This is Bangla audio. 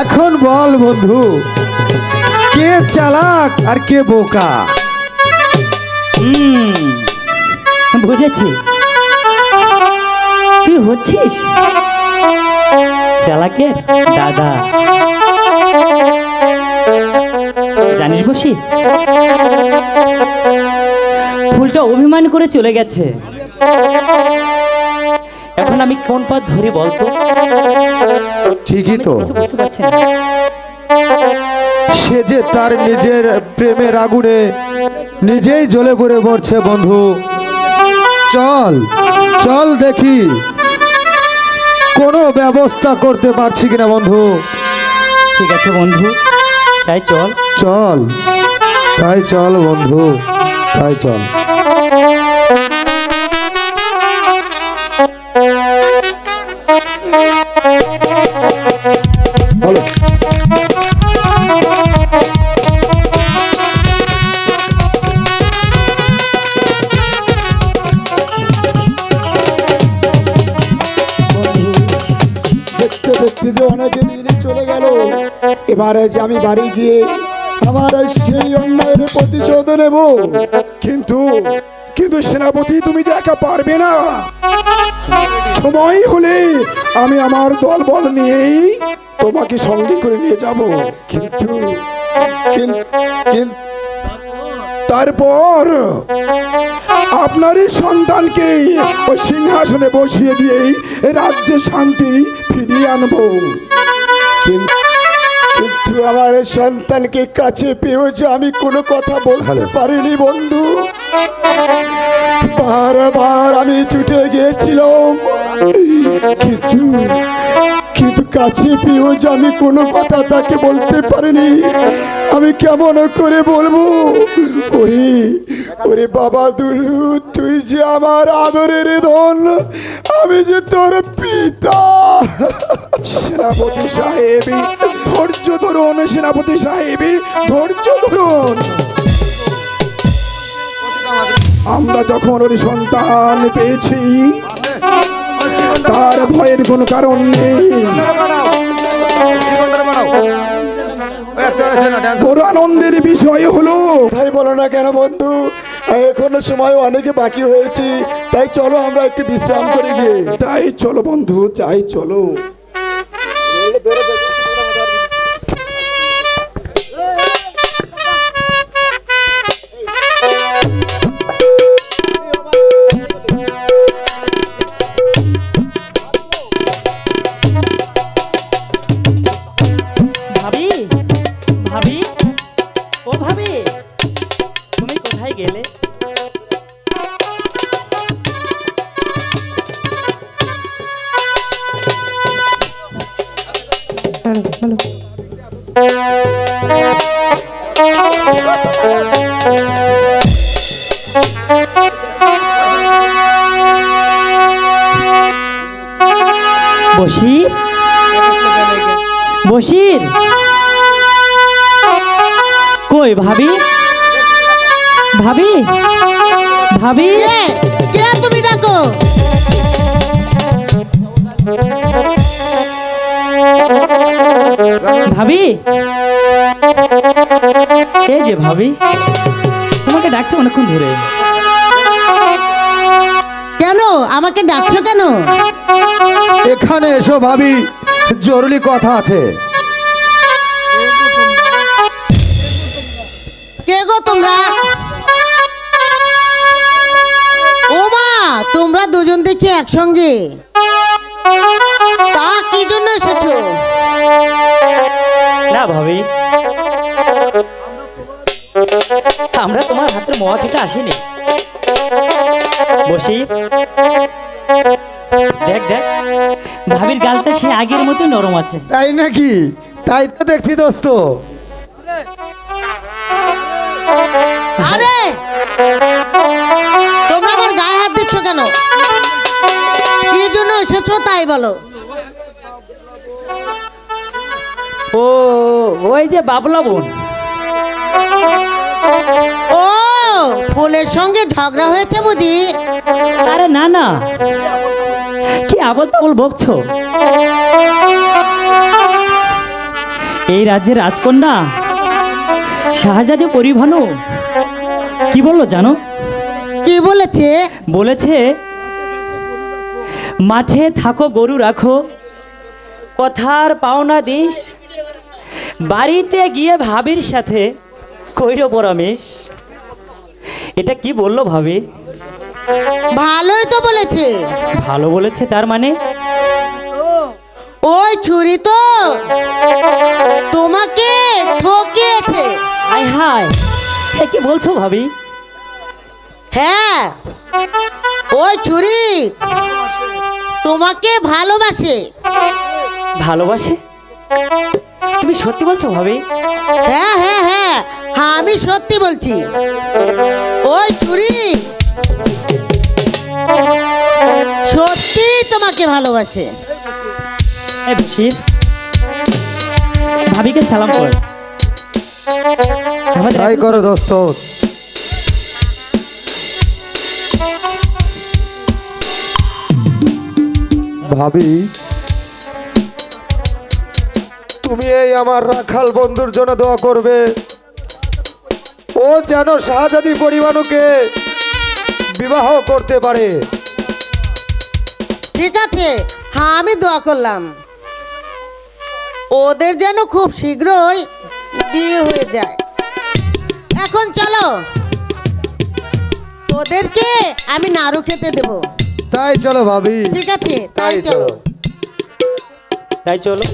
এখন বল বন্ধু, কে চালাক আর কে বোকা? হুম, বুঝেছি। তুই হচ্ছিস চালাকের দাদা। জানিস বসি? ফুলটা অভিমান করে চলে গেছে। এখন আমি কোন পথ ধরে বলতো ঠিকই তো বুঝতে পারছি না। সে যে তার নিজের প্রেমের আগুনে নিজেই জ্বলে পড়ে মরছে বন্ধু। চল চল দেখি। কোনো ব্যবস্থা করতে পারছি কিনা বন্ধু? ঠিক আছে বন্ধু। তাই চল। চল। তাই চল বন্ধু। তাই চল। এবারে যে আমি বাড়ি গিয়ে আমার সেই অন্যায়ের প্রতিশোধ নেব। কিন্তু কিন্তু সেনাপতি, তুমি যে একা পারবে না। সময় হলে আমি আমার দল বল নিয়েই তোমাকে সঙ্গে করে নিয়ে যাব। কিন্তু কিন- কিন- তারপর আপনারই সন্তানকে ওই সিংহাসনে বসিয়ে দিয়েই রাজ্যে শান্তি ফিরিয়ে আনব। কিন্তু কিন্তু আমার সন্তানকে কাছে পেয়েও যে আমি কোনো কথা বলতে পারিনি বন্ধু। বারবার আমি ছুটে গিয়েছিলাম। কিন্তু কিন্তু কাছে পেয়েও যে আমি কোনো কথা তাকে বলতে পারিনি আমি কেমন করে বলব? ওরে ওরে বাবা দুলু তুই যে আমার আদরের ধন আমি যে তোর পিতা। সেনাপতি সাহেব ধৈর্য ধরুন সেনাপতি সাহেব ধৈর্য ধরুন। আমরা যখন ওর সন্তান পেয়েছি তার ভয়ের কোনো কারণ নেই। বড় আনন্দের বিষয় হলো তাই বলো না কেন বন্ধু? এখনও সময় অনেকে বাকি হয়েছে। তাই চলো আমরা একটু বিশ্রাম করে গিয়ে। তাই চলো বন্ধু, তাই চলো। বসির বসির কই ভাবি? ভাবি? ভাবি? কে তুমি ডাকো? ভাবি? এই যে ভাবি তোমাকে ডাকছে অনেকক্ষণ ধরে। কেন? আমাকে ডাকছো কেন? এখানে এসো ভাবি জরুরি কথা আছে। কে গো তোমরা? ও মা তোমরা দুজন দেখি একসঙ্গে। তা কি জন্য এসেছ? না ভাবি। আমরা তোমার হাতের মোয়া খেতে আসিনি। বসি। দেখ দেখ। ভাবির গালটা সে আগের মতোই নরম আছে। তাই নাকি? তাই তো দেখছি দোস্ত। আরে! তোমরা আমার গায়ে হাত দিচ্ছ কেন? কি জন্য এসেছ তাই বলো। ও ওই যে বাবলা বোন। ও ফুলের সঙ্গে ঝগড়া হয়েছে বুঝি? আরে না না। কি আবল তাবল বকছো? এই রাজ্যের রাজকন্যা শাহজাদি পরিভানু কি বলল জানো? কি বলেছে? বলেছে মাঠে থাকো গরু রাখো কথার পাওনা দিস বাড়িতে গিয়ে ভাবির সাথে কইর পরামেশ। এটা কি বলল ভাবি? ভালোই তো বলেছে। ভালো বলেছে তার মানে? ওই ছুরি তো তোমাকে ঠকিয়েছে। আয় হায় এটা কি বলছো ভাবি? হ্যাঁ ওই ছুরি তোমাকে ভালোবাসে। ভালোবাসে? তুমি সত্যি বলছো ভাবি? হ্যাঁ হ্যাঁ হ্যাঁ হ্যাঁ আমি সত্যি বলছি। ওই ছুরি। সত্যি তোমাকে ভালোবাসে। বসির ভাবিকে সালাম কর। তাই করো দোস্ত। ভাবি তুমি এই আমার রাখাল বন্ধুর জন্য দোয়া করবে। ও যেন শাহজাদি পরিবারকে বিবাহ করতে পারে। ঠিক আছে হ্যাঁ আমি দোয়া করলাম। ওদের যেন খুব শীঘ্রই বিয়ে হয়ে যায়। এখন চলো তোদেরকে আমি নাড়ু খেতে দেব। তাই চলো ভাবি। ঠিক আছে তাই চলো। তাই চলো।